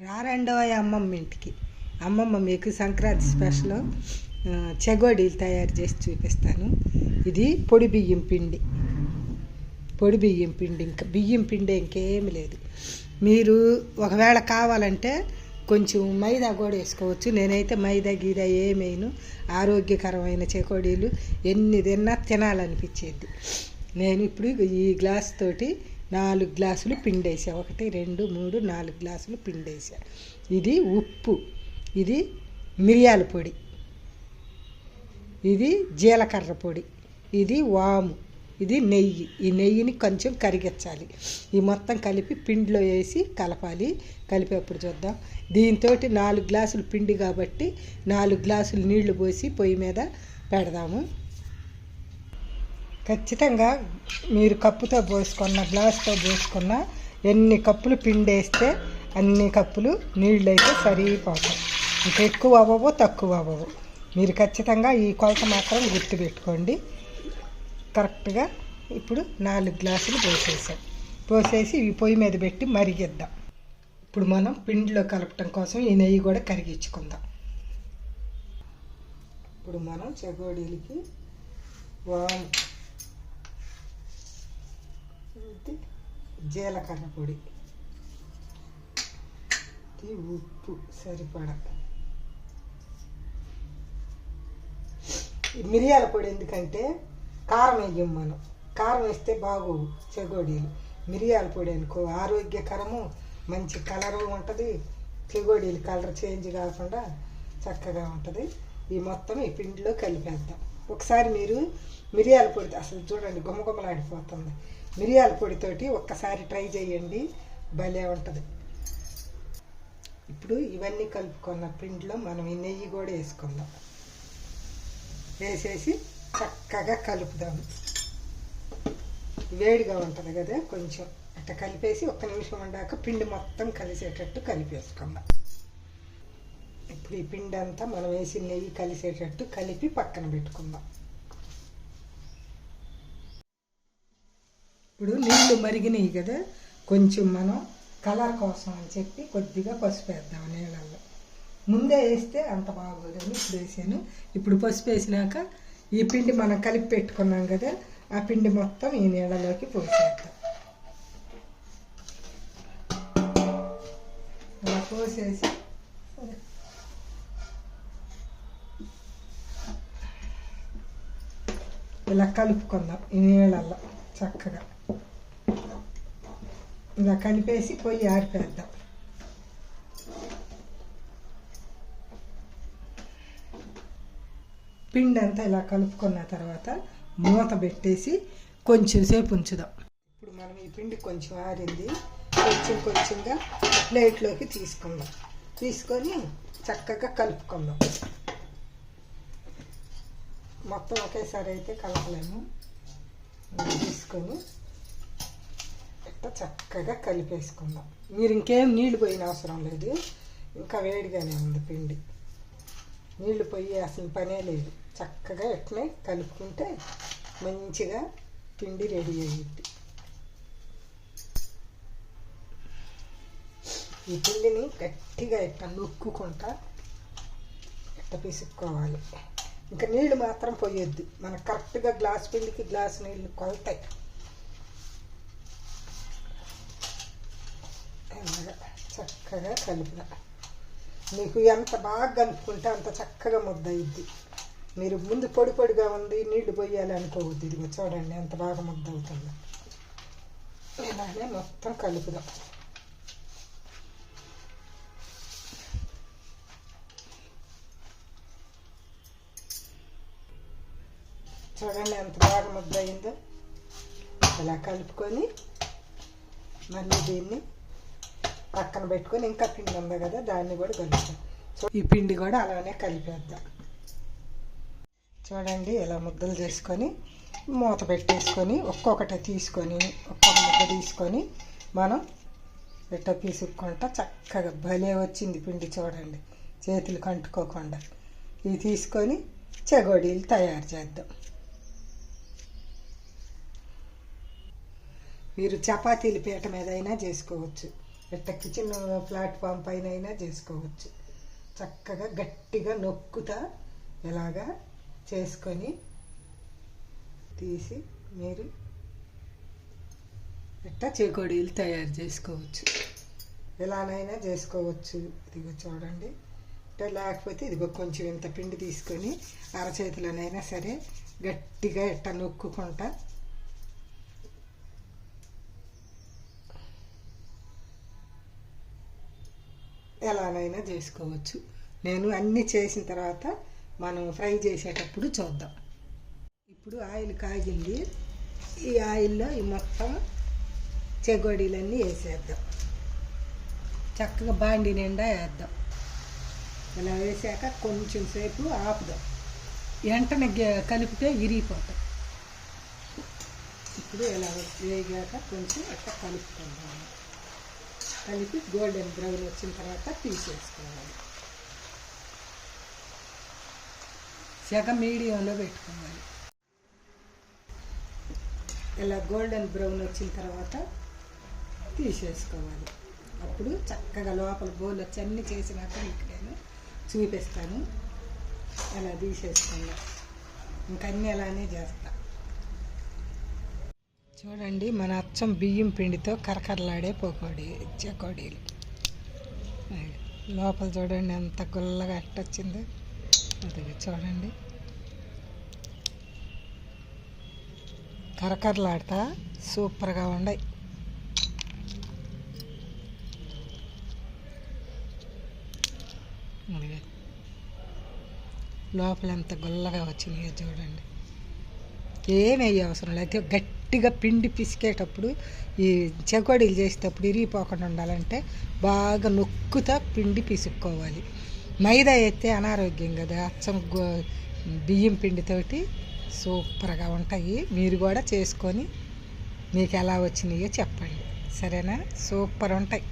రారండో అమ్మమ్మ ఇంటికి. అమ్మమ్మ మీకు సంక్రాంతి స్పెషల్ చెగోడీలు తయారు చేసి చూపిస్తాను. ఇది పొడి బియ్యం పిండి. పొడి బియ్యం పిండి ఇంకా బియ్యం పిండి ఇంకేమి లేదు. మీరు ఒకవేళ కావాలంటే కొంచెం మైదా కూడా వేసుకోవచ్చు. నేనైతే మైదా గీదా ఏమేను ఆరోగ్యకరమైన చెకోడీలు ఎన్ని తిన్నా తినాలనిపించేది. నేను ఇప్పుడు ఈ గ్లాస్ తోటి నాలుగు గ్లాసులు పిండేసా. ఒకటి రెండు మూడు నాలుగు గ్లాసులు పిండేసా. ఇది ఉప్పు. ఇది మిరియాల పొడి. ఇది జీలకర్ర పొడి. ఇది వాము. ఇది నెయ్యి. ఈ నెయ్యిని కొంచెం కరిగించాలి. ఈ మొత్తం కలిపి పిండిలో వేసి కలపాలి. కలిపేప్పుడు చూద్దాం. దీంతో నాలుగు గ్లాసులు పిండి కాబట్టి నాలుగు గ్లాసులు నీళ్ళు పోసి పొయ్యి మీద పెడదాము. ఖచ్చితంగా మీరు కప్పుతో పోసుకున్న గ్లాస్తో పోసుకున్న ఎన్ని కప్పులు పిండి వేస్తే అన్ని కప్పులు నీళ్ళు అయితే సరిపోతాయి. ఇంకా ఎక్కువ అవ్వవు తక్కువ అవ్వవు. మీరు ఖచ్చితంగా ఈ కొలత మాత్రం గుర్తుపెట్టుకోండి. కరెక్ట్గా ఇప్పుడు నాలుగు గ్లాసులు పోసేసాం. పోసేసి ఈ పొయ్యి మీద పెట్టి మరిగిద్దాం. ఇప్పుడు మనం పిండిలో కలపటం కోసం ఈ నెయ్యి కూడా కరిగించుకుందాం. ఇప్పుడు మనం చెగోడీలకి వాము జీలకర్ర పొడి. ఉప్పు సరిపడ. ఈ మిరియాల పొడి ఎందుకంటే కారం వేయం మనం. కారం వేస్తే బాగోవు చెగోడీలు. మిరియాల పొడి అనుకో ఆరోగ్యకరము మంచి కలరు ఉంటుంది. చెగోడీలు కలర్ చేంజ్ కాకుండా చక్కగా ఉంటుంది. ఈ మొత్తం ఈ పిండిలో కలిపేద్దాం. ఒకసారి మీరు మిరియాల పొడి అసలు చూడండి గుమగుమలాడిపోతుంది మిరియాల పొడితోటి ఒక్కసారి ట్రై చేయండి. భలే ఉంటుంది. ఇప్పుడు ఇవన్నీ కలుపుకున్న పిండిలో మనం ఈ నెయ్యి కూడా వేసుకుందాం. వేసేసి చక్కగా కలుపుదాము వేడిగా ఉంటుంది కదా కొంచెం. అట్లా కలిపేసి ఒక్క నిమిషం ఉండాక పిండి మొత్తం కలిసేటట్టు కలిపేసుకుందాం. ఇప్పుడు ఈ పిండి అంతా మనం వేసి నెయ్యి కలిసేటట్టు కలిపి పక్కన పెట్టుకుందాం. ఇప్పుడు నీళ్ళు మరిగినాయి కదా కొంచెం మనం కలర్ కోసం అని చెప్పి కొద్దిగా పసుపు వేద్దాం నీళ్ళల్లో. ముందే వేస్తే అంత బాగోదని ఇప్పుడు వేసాను. ఇప్పుడు పసుపు వేసినాక ఈ పిండి మనం కలిపి పెట్టుకున్నాం కదా ఆ పిండి మొత్తం ఈ నీళ్ళలోకి పోసేద్దాం. అలా పోసేసి ఇలా కలుపుకుందాం ఈ నీళ్ళల్లో చక్కగా. ఇలా కలిపేసి పొయ్యి ఆరిపేద్దాం. పిండి అంతా ఇలా కలుపుకున్న తర్వాత మూత పెట్టేసి కొంచెం సేపు ఉంచుదాం. ఇప్పుడు మనం ఈ పిండి కొంచెం ఆరింది కొంచెం కొంచెంగా ప్లేట్లోకి తీసుకుందాం. తీసుకొని చక్కగా కలుపుకుందాం. మొత్తం ఒకేసారి అయితే కలపలేము. తీసుకొని ఇట్లా చక్కగా కలిపేసుకుందాం. మీరు ఇంకేం నీళ్ళు పోయిన అవసరం లేదు. ఇంకా వేడిగానే ఉంది పిండి. నీళ్ళు పోయి అసలు పనే లేదు. చక్కగా ఇట్లే కలుపుకుంటే మంచిగా పిండి రెడీ అయ్యింది ఈ పిండిని గట్టిగా ఇట్లా నొక్కుకుంటా ఇట్లా పిసుక్కోవాలి? ఇంకా నీళ్ళు మాత్రం పోయొద్దు. మనకు కరెక్ట్గా గ్లాస్ పిండికి గ్లాస్ నీళ్ళు కొలతాయి. చక్కగా కలిపిన మీకు ఎంత బాగా కలుపుకుంటే అంత చక్కగా ముద్ద అయింది మీరు ముందు పొడి పొడిగా ఉంది నీళ్ళు పోయాలి అనుకోవద్దు. ఇదిగో చూడండి ఎంత బాగా ముద్ద అవుతుందో ఇలానే మొత్తం కలుపుదాం. చూడండి ఎంత బాగా ముద్ద అయిందో ఇలా కలుపుకొని మళ్ళీ దీన్ని పక్కన పెట్టుకొని ఇంకా పిండి ఉంది కదా దాన్ని కూడా కలుపుతాం. సో ఈ పిండి కూడా అలానే కలిపేద్దాం. చూడండి ఇలా ముద్దలు చేసుకొని మూత పెట్టేసుకొని ఒక్కొక్కటి తీసుకొని ఒక్కొక్క ముద్ద తీసుకొని మనం ఇట్ట పీసుకుంటా చక్కగా భలే వచ్చింది పిండి చూడండి. చేతులు కంటుకోకుండా. ఇవి తీసుకొని చెగోడీలు తయారు చేద్దాం. మీరు చపాతీల పీట మీద అయినా చేసుకోవచ్చు. ఇట్ట కిచెన్ ప్లాట్ఫామ్ పైన అయినా చేసుకోవచ్చు. చక్కగా గట్టిగా నొక్కుతా ఇలాగా చేసుకొని తీసి మీరు ఇట్ట చేకోడీలు తయారు చేసుకోవచ్చు. ఎలానైనా చేసుకోవచ్చు. ఇదిగో చూడండి. లేకపోతే ఇదిగో కొంచెం ఇంత పిండి తీసుకొని అరచేతిలోనైనా సరే గట్టిగా ఇట్ట నొక్కుకుంటా ఎలానైనా చేసుకోవచ్చు. నేను అన్నీ చేసిన తర్వాత మనం ఫ్రై చేసేటప్పుడు చూద్దాం. ఇప్పుడు ఆయిల్ కాగింది. ఈ ఆయిల్లో ఈ మొత్తం చెగోడీలన్నీ వేసేద్దాం. చక్కగా బాండి నిండా వేద్దాం. ఇలా వేసాక కొంచెం సేపు ఆపుదాం. వెంటనే కలిపితే విరిగిపోతాం ఇప్పుడు ఇలా వేగాక కొంచెం అట్లా కలుపుకుందాము కలిపి గోల్డెన్ బ్రౌన్ వచ్చిన తర్వాత తీసేసుకోవాలి. సెగ మీడియంలో పెట్టుకోవాలి. ఇలా గోల్డెన్ బ్రౌన్ వచ్చిన తర్వాత తీసేసుకోవాలి. అప్పుడు చక్కగా లోపల బోల్ వచ్చి అన్నీ చేసినాక మీకు నేను చూపిస్తాను. అలా తీసేసుకున్నా ఇంకన్నీ అలానే చేస్తా. చూడండి మన అచ్చం బియ్యం పిండితో కరకరలాడే పోకోడి చకోడీలు లోపల చూడండి ఎంత గుల్లగా అట్టొచ్చిందో. అది చూడండి. కరకరలాడతా సూపర్గా ఉండయి లోపల ఎంత గుల్లగా వచ్చినాయో చూడండి. ఏమి అవసరం లేదు గట్టి గట్టిగా పిండి పిసికేటప్పుడు ఈ చెకోడీలు చేసేటప్పుడు ఇరిగిపోకుండా ఉండాలంటే బాగా నొక్కుతా పిండి పిసుక్కోవాలి. మైదా అయితే అనారోగ్యం కదా అచ్చం గో- బియ్యం పిండితోటి సూపర్గా ఉంటాయి. మీరు కూడా చేసుకొని మీకు ఎలా వచ్చినాయో చెప్పండి. సరేనా? సూపర్ ఉంటాయి.